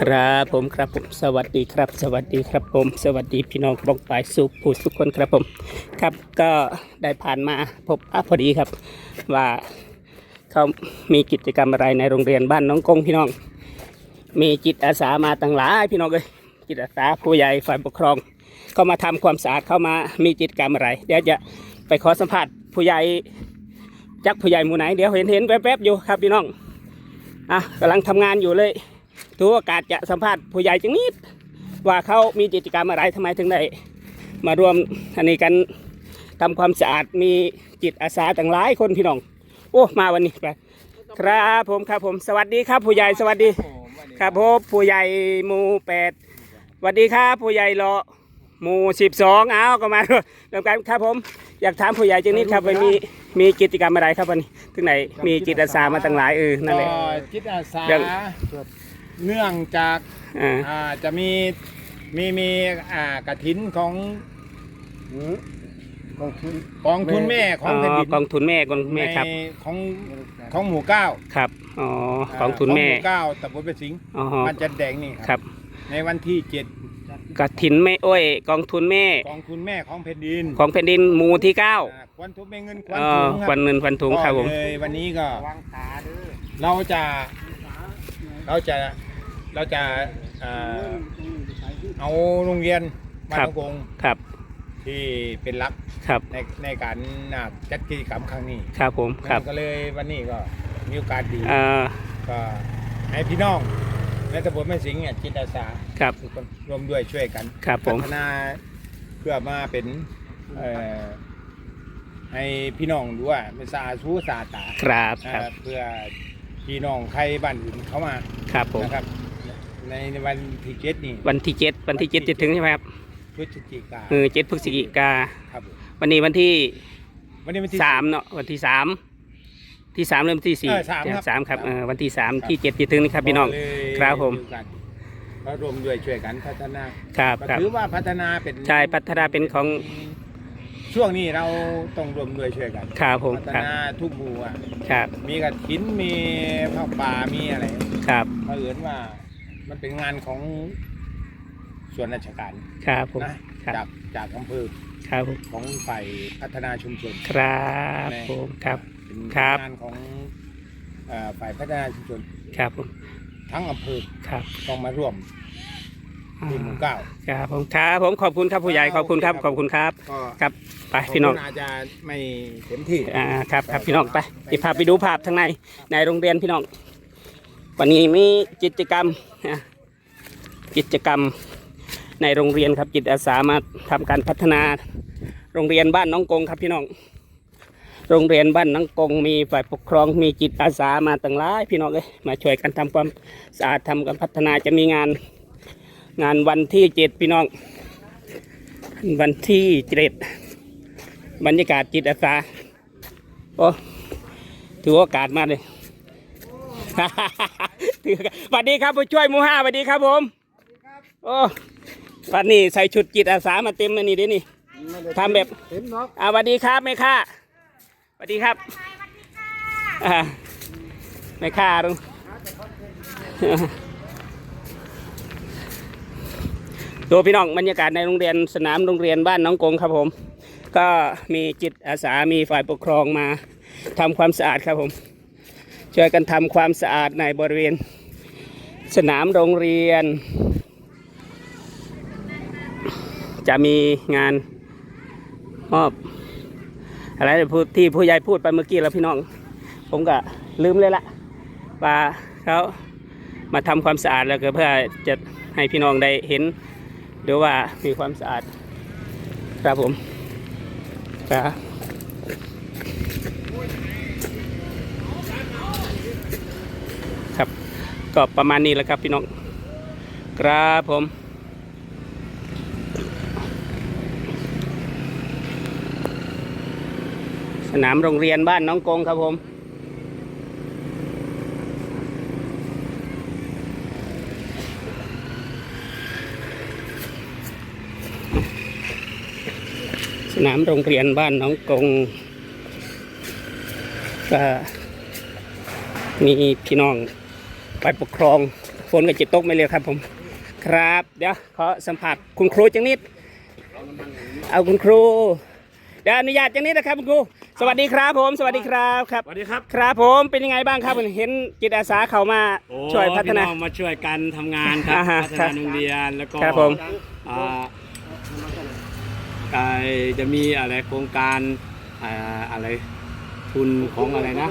ครับผมครับผมสวัสดีครับ สวัสดีครับผม สวัสดีพี่น้องบองปลายสุขผู้ทุกคนครับผม ครับก็ได้ผ่านมาพบพอดีครับ ว่าเขามีกิจกรรมอะไรในโรงเรียนบ้านน้องกงพี่น้อง มีจิตอาสามาตั้งหลายพี่น้องเลยจิตอาสาผู้ใหญ่ฝ่ายปกครอง เข้ามาทำความสะอาดเข้ามามีกิจกรรมอะไร เดี๋ยวจะไปขอสัมภาษณ์ผู้ใหญ่จักผู้ใหญ่หมู่ไหนเดี๋ยวเห็นเห็นแวบๆอยู่ครับพี่น้อง อะกำลังทำงานอยู่เลยถือโอกาสจะสัมภาษณ์ผู้ใหญ่จังนิด ว่าเขามีกิจกรรมอะไรทำไมถึงได้มารวมอันนี้กันทำความสะอาดมีจิตอาสาต่างหลายคนพี่น้อง โอ้มาวันนี้ไปครับผมครับผมสวัสดีครับ ผู้ใหญ่สวัสดี ครับผมผู้ใหญ่หมู่แปดสวัสดีครับผู้ใหญ่รอ หมู่สิบสองเอาก็มาด้วยเริ่มกันครับผม อยากถามผู้ใหญ่จังนิดครับว่ามีมีกิจกรรมอะไรครับวันนี้ถึงไหนมีจิตอาสามาตั้งหลายเออนั่นแหละก็จิตอาสาเรื่องเนื่องจากอ่าอ่าจะมีมีมีอ่ากระถินของกองทุนกองทุนแม่ขอ๋องแผ่นอดินกองทุนแม่กองทุนแม่ครับในของของหมู่เก้าครับอ๋อกองทุนแม่ขหมู่เก้าตำบลเป็นสิงห์อ๋อบ้านจันแดงนี่ครับ ในวันที่เจ็ด กฐินแม่โอ้ยกองทุนแม่ กองทุนแม่ของแผ่นดินของแผ่นดินหมู่ที่เก้าอ่าควันทุบแม่เงินควันเอถุองคควัรับนเงินควันถุงครับผม ก็เลยวันนี้ก็เราจะเราจะเราจะเอ่อเอาโรงเรียนบ้านครับนกงครับที่เป็นหลักครับในในการน่ะจัดกิจกรรมครั้งนี้ครับผมครับก็เลยวันนี้ก็มีโอกาสดี เอ่อก็ให้พี่น้อง และตำบลแม่สิงห์เนี่ยจิตอาสาครับ ทุกคนร่วมด้วยช่วยกันครับผม พัฒนาเพื่อมาเป็นเอ่อให้พี่น้องดูว่าเป็นสะอาดชูสะอาดตาครับครับเอ่อเพื่อพี่น้องใครบ้านอื่นเข้ามาครับผม นะครับ ในวันที่เจ็ดนี่วันที่เจ็ดวันที่เจ็ดจะถึงใช่ไหมครับพฤศจิกาเออเจ็ดพฤศจิกา ครับผมวันนี้วันที่วันนี้วันที่สามเนาะวันที่สาม ที่สามเริ่มที่สี่เออสามครับ สามครับสามเออวันที่สามที่เจ็ดจะถึงนี่ครับพี่น้องก็เลยครับผม อยู่กันก็รวมด้วยช่วยกันพัฒนาครับก็ครับ ถือว่าพัฒนาเป็นใช่พัฒนาเป็นของ ช่วงนี้เราต้องรวมด้วยช่วยกันครับผมพัฒครับนาทุกหมู่อะครับมีกระถินมีผ้าป่ามีอะไรครับเผอิญว่า มันเป็นงานของส่วนราชการครับผม นะครับจากจากอำเภอครับผมของฝ่ายพัฒนาชุมชน ครับผมครับ เป็นครับ งานของเอ่อฝ่ายพัฒนาชุมชนครับผมทั้งอำเภอครับต้องมาร่วมที่หมู่เก้าครับผมครับผมขอบคุณครับผู้ใหญ่ขอบคุณครับขอบคุณครับก็ครับไปพี่น้องขบคุณอาจจะไม่เต็มที่ อ่าครับครับพี่น้องไปจะพาไปดูภาพทางในในโรงเรียนพี่น้อง วันนี้มีกิจกรรมอะกิจกรรมในโรงเรียนครับจิตอาสามาทำการพัฒนา โรงเรียนบ้านน้องกงครับพี่น้อง โรงเรียนบ้านน้องกงมีฝ่ายปกครองมีจิตอาสามาตั้งหลายพี่น้องเลยมาช่วยกันทำความสะอาดทำการพัฒนาจะมีงานงานวันที่เจ็ดพี่น้อง วันที่เจ็ดบรรยากาศจิตอาสาโอ้ถือโอกาสมาเลยถือโอกาสสวัสดีครับผู้ช่วยหมูห้าสวัสดีครับผมโอ้วันนี้ใส่ชุดจิตอาสามาเต็มเลยนี่เดินี่ทำแบบเต็มเนาะอ่าสวัสดีครับแม่ค้าส วัสดีครับอ่าแม่ค้าลุงดูพี่น้องบรรยากาศในโรงเรียนสนามโรงเรียนบ้านน้องกงครับผม ก็มีจิตอาสามีฝ่ายปกครองมาทำความสะอาดครับผม ช่วยกันทำความสะอาดในบริเวณ สนามโรงเรียน จะมีงานมอบ อะไรที่ผู้ใหญ่พูดไปเมื่อกี้แล้วพี่น้อง ผมก็ลืมเลยละว่าเขามาทำความสะอาดแล้วก็เพื่อจะให้พี่น้องได้เห็นดูว่ามีความสะอาด ครับผมครับครับ ก็ประมาณนี้แหละครับพี่น้อง ครับผม สนามโรงเรียนบ้านน้องกงครับผม สนามโรงเรียนบ้านน้องกงก็มีพี่น้องฝ่ายปกครองฝนก็จะตตกไม่เร็วครับผม ครับ เดี๋ยวขอสัมผัสคุณครูจังนิด เอาคุณครูเดี๋ยวอนุญาตจังนิดนะครับคุณครู สวัสดีครับผมสวัสดีครับครับ สวัสดีครับครับผมเป็นยังไงบ้างครับเห็นจิตอาสาเขามาโอ้ช่วยพัฒนา พี่องมาช่วยกันทำงานครับอ่าฮะพัฒครันาบโรงเรียนแล้วก็ครับผม อ่าอ่าจะมีอะไรโครงการอ่าอะไรทุนของอะไรนะ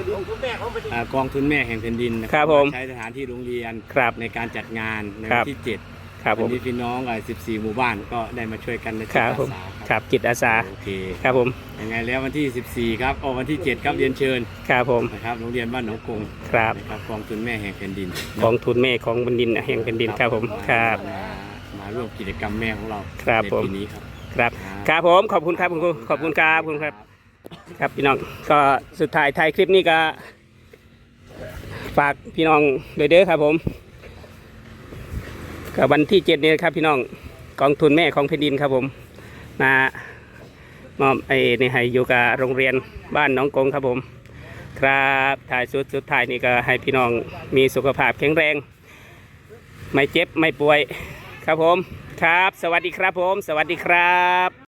อ่ากองทุนแม่แห่งแผ่นดินนะครับผม ใช้สถานที่โรงเรียนครับ ในการจัดงานในครัวันบ ที่เจ็ด ครับผวันมนี้พี่น้องอ่า14 หมู่บ้านก็ได้มาช่วยกันในคจิตรับอาผม สาครับจิตอาสา โอเคครับผม ยังไงแล้ววันที่ 14 ครับโอ้วันที่ 7 ครับเรียนเชิญครับผม นะครับโรงเรียนบ้านหนองกงครับ นะครับกองทุนแม่แห่งแผ่นดินกองทุนแม่ของแผ่นดินแห่งแผ่นดินครับผม ครับ มามาร่วมกิจกรรมแม่ของเราครับในผม ปีนี้ครับ ครับ ครับผม ขอบคุณครับคุณครูขอบคุณครับขอบคุณครับ ครับพี่น้องก็สุดท้ายท้ายคลิปนี้ก็ ฝากพี่น้องเลยเด้อครับผม ก็วันที่เจ็ดนี้ครับพี่น้องกองทุนแม่ของแผ่นดินครับผมมามอบไอ้นี่ให้อยู่กับโรงเรียนบ้านน้องกงครับผม ครับถ่ายสุดสุดท้ายนี่ก็ให้พี่น้องมีสุขภาพแข็งแรง ไม่เจ็บไม่ป่วยครับผมครับ สวัสดีครับผม สวัสดีครับ